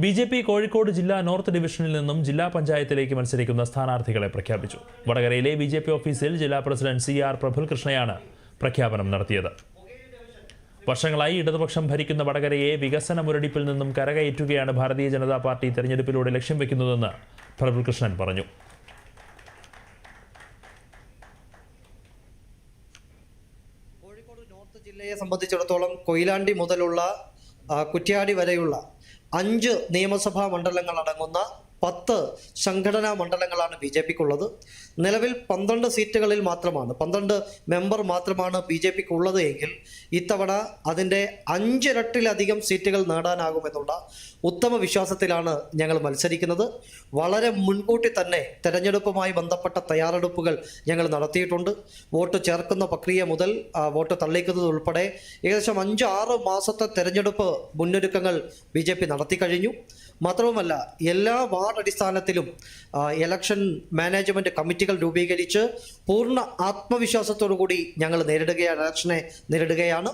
B J P Kozhikode ജില്ലാ north ഡിവിഷനിൽ നിന്നും ജില്ലാ പഞ്ചായത്തിലേക്ക് മത്സരിക്കുന്ന സ്ഥാനാർത്ഥികളെ പ്രഖ്യാപിച്ചു. വടകരയിലെ ബി ഓഫീസിൽ ജില്ലാ പ്രസിഡന്റ് സി ആർ പ്രഫുൽകൃഷ്ണയാണ് പ്രഖ്യാപനം നടത്തിയത്. വർഷങ്ങളായി ഇടതുപക്ഷം ഭരിക്കുന്ന വടകരയെ വികസന മുരടിപ്പിൽ നിന്നും കരകയറ്റുകയാണ് ഭാരതീയ ജനതാ പാർട്ടി തെരഞ്ഞെടുപ്പിലൂടെ ലക്ഷ്യം വെക്കുന്നതെന്ന് പ്രഫുൽകൃഷ്ണൻ പറഞ്ഞു. കോഴിക്കോട് നോർത്ത് ജില്ലയെ സംബന്ധിച്ചിടത്തോളം കൊയിലാണ്ടി മുതലുള്ള കുറ്റ്യാടി വരെയുള്ള അഞ്ച് നിയമസഭാ മണ്ഡലങ്ങൾ അടങ്ങുന്ന പത്ത് സംഘടനാ മണ്ഡലങ്ങളാണ് ബി ജെ പിക്കുള്ളത്. നിലവിൽ പന്ത്രണ്ട് സീറ്റുകളിൽ മാത്രമാണ് പന്ത്രണ്ട് മെമ്പർ മാത്രമാണ് ബി ജെ പിക്ക് ഉള്ളത് എങ്കിൽ ഇത്തവണ അതിന്റെ അഞ്ചിരട്ടിലധികം സീറ്റുകൾ നേടാനാകുമെന്നുള്ള ഉത്തമ വിശ്വാസത്തിലാണ് ഞങ്ങൾ മത്സരിക്കുന്നത്. വളരെ മുൻകൂട്ടി തന്നെ തെരഞ്ഞെടുപ്പുമായി ബന്ധപ്പെട്ട തയ്യാറെടുപ്പുകൾ ഞങ്ങൾ നടത്തിയിട്ടുണ്ട്. വോട്ട് ചേർക്കുന്ന പ്രക്രിയ മുതൽ വോട്ട് തള്ളിക്കുന്നത് ഉൾപ്പെടെ ഏകദേശം അഞ്ച് ആറ് മാസത്തെ തെരഞ്ഞെടുപ്പ് മുന്നൊരുക്കങ്ങൾ ബി നടത്തി കഴിഞ്ഞു. മാത്രവുമല്ല എല്ലാ വാർഡ് അടിസ്ഥാനത്തിലും ഇലക്ഷൻ മാനേജ്മെന്റ് കമ്മിറ്റികൾ രൂപീകരിച്ച് പൂർണ ആത്മവിശ്വാസത്തോടു കൂടി ഞങ്ങൾ നേരിടുകയാണ് ഇലക്ഷനെ നേരിടുകയാണ്.